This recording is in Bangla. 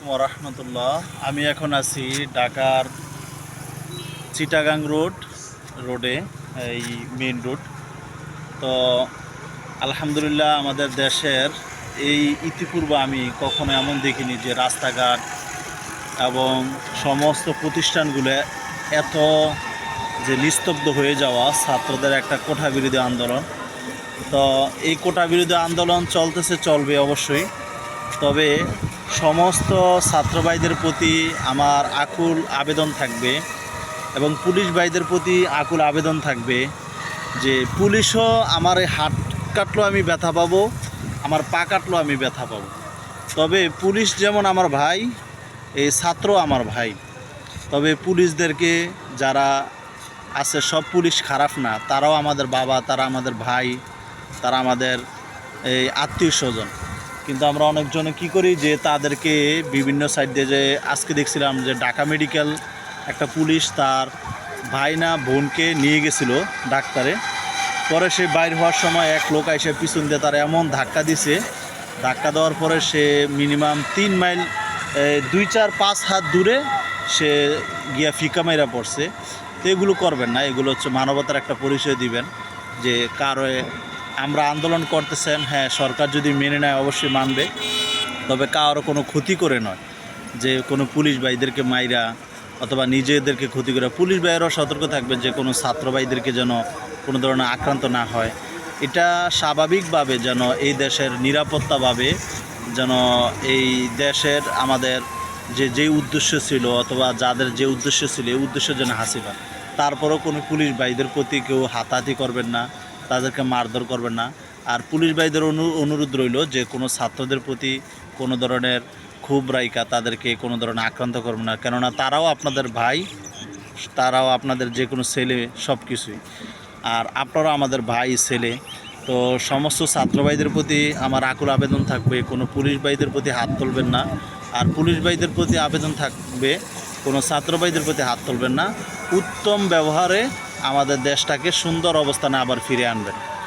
আলাইকুম রহমতুল্লাহ আমি এখন আছি ঢাকার চিটাগাং রোড, রোডে, এই মেইন রোড। তো আলহামদুলিল্লাহ আমাদের দেশের এই ইতিপূর্বে আমি কখনো এমন দেখিনি যে রাস্তাঘাট এবং সমস্ত প্রতিষ্ঠানগুলো এত যে নিস্তব্ধ হয়ে যাওয়া ছাত্রদের একটা কোঠা বিরোধী আন্দোলন। তো এই কোটা বিরোধী আন্দোলন চলতেছে, চলবে অবশ্যই। তবে সমস্ত ছাত্র ভাইদের প্রতি আমার আকুল আবেদন থাকবে এবং পুলিশ ভাইদের প্রতি আকুল আবেদন থাকবে যে পুলিশও আমার এই হাত কাটলো আমি ব্যথা পাবো, আমার পা কাটলো আমি ব্যথা পাবো। তবে পুলিশ যেমন আমার ভাই, এই ছাত্র আমার ভাই। তবে পুলিশদেরকে যারা আছে সব পুলিশ খারাপ না, তারাও আমাদের বাবা, তারা আমাদের ভাই, তারা আমাদের এই আত্মীয় স্বজন। কিন্তু আমরা অনেকজনে কি করি যে তাদেরকে বিভিন্ন সাইড দিয়ে যে আজকে দেখছিলাম যে ঢাকা মেডিকেল একটা পুলিশ তার ভাই না বোনকে নিয়ে গেছিল ডাক্তারে। পরে সে বাইর হওয়ার সময় এক লোক এসে পিছন দিয়ে তার এমন ধাক্কা দিছে। ধাক্কা দেওয়ার পরে সে মিনিমাম তিন মাইল দুই চার পাঁচ হাত দূরে সে গিয়া ফিকা মাইরা পড়ছে। তো এগুলো করবেন না, এগুলো হচ্ছে মানবতার একটা পরিচয় দিবেন যে কারও আমরা আন্দোলন করতেছেন হ্যাঁ সরকার যদি মেনে নেয় অবশ্যই মানবে। তবে কারও কোনো ক্ষতি করে নয়। যে কোনো পুলিশ ভাইদেরকে মাইরা অথবা নিজেদেরকে ক্ষতি করে, পুলিশ ভাইয়েরাও সতর্ক থাকবে যে কোনো ছাত্র ভাইদেরকে যেন কোনো ধরনের আক্রান্ত না হয়। এটা স্বাভাবিকভাবে যেন এই দেশের নিরাপত্তাভাবে যেন এই দেশের আমাদের যে যে উদ্দেশ্য ছিল অথবা যাদের যে উদ্দেশ্য ছিল, এই উদ্দেশ্য যেন হাসিল তারপরেও কোনো পুলিশ ভাইদের প্রতি কেউ হাতাহাতি করবেন না। তাদেরকে মারধর করবেন না। আর পুলিশ ভাইদের অনু, অনুরোধ রইল যে কোনো ছাত্রদের প্রতি কোনো ধরনের খুব রায়িকা তাদেরকে কোনো ধরনের আক্রান্ত করবেন না। কেননা তারাও আপনাদের ভাই, তারাও আপনাদের যে কোনো ছেলে সব কিছুই আর আপনারাও আমাদের ভাই, ছেলে। তো সমস্ত ছাত্র ভাইদের প্রতি আমার আকুল আবেদন থাকবে, কোনো পুলিশ ভাইদের প্রতি হাত তুলবেন না। আর পুলিশ ভাইদের প্রতি আবেদন থাকবে, কোনো ছাত্র ভাইদের প্রতি হাত তুলবেন না। উত্তম ব্যবহারে আমাদের দেশটাকে সুন্দর অবস্থানে আবার ফিরে আনবেন।